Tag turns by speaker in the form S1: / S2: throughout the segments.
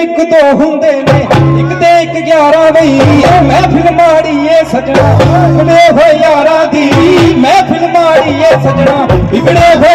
S1: ਇੱਕ ਦੋ ਹੁੰਦੇ ਨੇ, ਇੱਕ ਤੇ ਇੱਕ 11 ਬਈ ਇਹ ਮਹਿਫਿਲ ਮਾੜੀ ਏ ਸਜਣਾ ਵਿਗੜੇ ਹੋਏ ਯਾਰਾਂ ਦੀ। ਮਹਿਫਿਲ ਮਾੜੀ ਏ ਸਜਣਾ, ਵਿਗੜੇ ਹੋਏ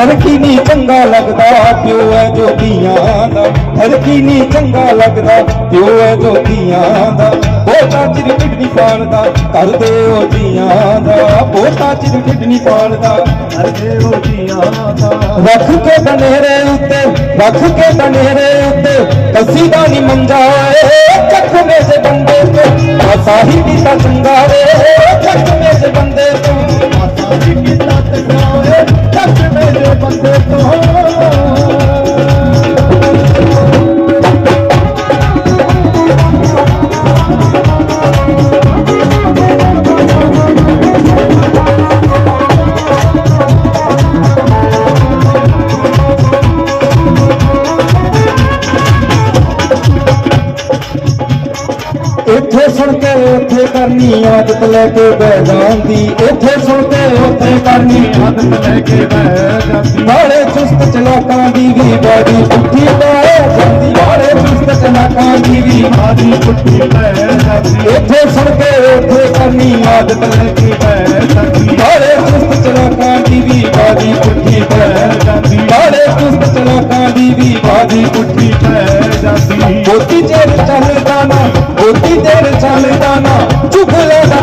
S1: ਫਰਕੀ ਨਹੀਂ ਚੰਗਾ ਲੱਗਦਾ, ਪਿਓ ਐ ਜੋਗੀਆਂ ਦਾ। ਫਰਕੀ ਨਹੀਂ ਚੰਗਾ ਲੱਗਦਾ, ਪਿਓ ਐ ਜੋਗੀਆਂ ਦਾ। ਬੋਤਾ ਚਿਰ ਢਿੱਡ ਨਹੀਂ ਪਾਲਦਾ, ਕਰਦੇ ਹੋ ਜੀਆਂ ਦਾ। ਬੋਤਾ ਚਿਰ ਢਿੱਡ ਨਹੀਂ ਪਾਲਦਾ,
S2: ਕਰਦੇ ਹੋ ਜੀਆਂ ਦਾ।
S1: ਰੱਖ ਕੇ ਬਨੇਰੇ ਉੱਤੇ, ਰੱਖ ਕੇ ਬਨੇਰੇ ਉੱਤੇ, ਕਸੀ ਦਾ ਨੀ ਮੰਜਾ ਏ ਚੱਕਵੇਂ ਦੇ ਬੰਦੇ ਤੋਂ ਆ ਸਾਹਿਬੀ ਤਾਂ ਚੰਗਾ ਵੇ। ਚੱਕਵੇਂ ਦੇ ਬੰਦੇ ਤੋਂ ਸੁਣ ਕੇ ਉੱਥੇ ਕਰਨੀ ਆਦਤ ਲੈ ਕੇ ਬਹਿ ਜਾਂਦੀ। ਇੱਥੇ ਸੁਣ ਕੇ ਉੱਥੇ ਕਰਨੀ
S2: ਆਦਤ ਲੈ ਕੇ ਬਹਿ ਜਾਂਦੀ।
S1: ਬਾੜੇ ਚੁਸਤ ਚਲਾਕਾਂ ਦੀ ਵੀ ਬਾੜੀ ਪੁੱਠੀ ਪੈ ਜਾਂਦੀ। ਬਾੜੇ ਚੁਸਤ ਚਲਾਕਾਂ ਦੀ ਵੀ
S2: ਆਦੀ ਪੁੱਠੀ ਲੈ ਜਾਂਦੀ।
S1: ਇੱਥੇ ਸੁਣ ਕੇ ਉੱਥੇ ਕਰਨੀ ਆਦਤ ਲੈ ਕੇ
S2: ਬਹਿ ਜਾਂਦੀ।
S1: ਬਾੜੇ ਚੁਸਤ ਚਲਾਕਾਂ ਦੀ ਵੀ ਬਾੜੀ ਪੁੱਠੀ ਪੈ
S2: ਬਹਿ ਜਾਂਦੀ।
S1: ਬਾੜੇ ਚੁਸਤ ਚਲਾਕਾਂ ਦੀ ਵੀ ਬਾੜੀ ਪੁੱਠੀ
S2: ਬਹਿ ਜਾਂਦੀ।
S1: ਬੋਤੀ ਚਿਰ ਚੱਲਦਾ ਨਾ ਬੋਤੀ ਚਿਰ ਚੱਲਦਾ ਨਾ ਚੁਗਲੇ ਦਾ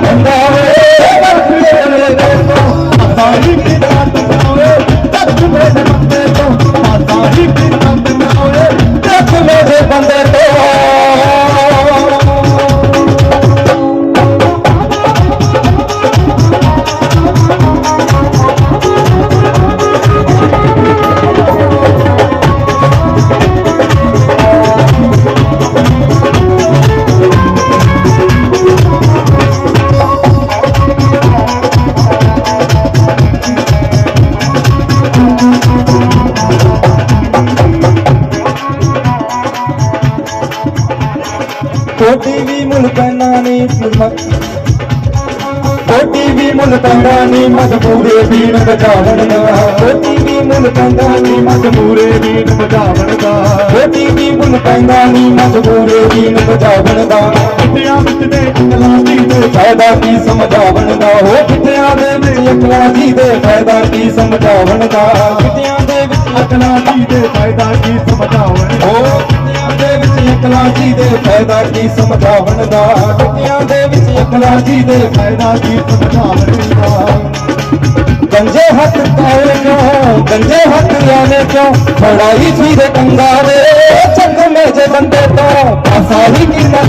S1: ਕੋਟੀ ਵੀ ਮੁੱਲ ਪੈਣਾ ਨਹੀਂ ਕੋਟੀ ਵੀ ਮੁੱਲ ਪੈਂਦਾ ਨਹੀਂ ਮਜਬੂਰੇ ਵੀਣ ਬਚਾਵਣ ਦਾ। ਕੋਟੀ ਵੀ ਮੁੱਲ ਪੈਂਦਾ ਨਹੀਂ ਮਜਬੂਰੇ
S2: ਵੀਰ ਬਜਾਵਣ ਦਾ।
S1: ਕੋਟੀ ਵੀ ਮੁੱਲ ਪੈਂਦਾ ਨਹੀਂ ਮਜਬੂਰੇ ਵੀਣ ਬਚਾਵਣ ਦਾ।
S2: ਕਿਤਿਆਂ ਵਿੱਚ ਦੇ ਕਲਾਸੀ ਦੇ
S1: ਫਾਇਦਾ ਕੀ ਸਮਝਾਵਣ ਦਾ। ਹੋ ਕਿਤਿਆਂ ਦੇ ਵਿੱਚ ਅਕਲਾਂ ਜੀ ਦੇ ਫਾਇਦਾ ਕੀ ਸਮਝਾਵਣ ਦਾ। ਕਿਤਿਆਂ
S2: ਅਕਲਾਂ ਦੀ ਦੇ ਫਾਇਦਾ ਕੀ ਸਮਝਾਵਣ
S1: ਹੋ ਕਿਤਿਆਂ ਦੇ ਵਿੱਚ ਅਕਲਾਂ ਜੀ ਦੇ ਫਾਇਦਾ ਕੀ ਸਮਝਾਵਣ ਦਾ? ਕਿਤਿਆਂ ਦੇ ਵਿੱਚ ਅਕਲਾਂ ਜੀ ਦੇ
S2: ਫਾਇਦਾ ਕੀ ਸਮਝਾਵਣ ਦਾ?
S1: ਗੰਜੇ ਹੱਥ ਕਾਲੇ ਕਿਉਂ? ਗੰਜੇ ਹੱਥ ਆਲੇ ਕਿਉਂ? ਫੜਾਈ ਸੀ ਦੇ ਕੰਗਾਵੇ ਚੱਕ ਮੇ ਜੇ ਬੰਦੇ ਤੋਂ। ਪਾਸਾ ਹੀ ਕਿੰਨਾ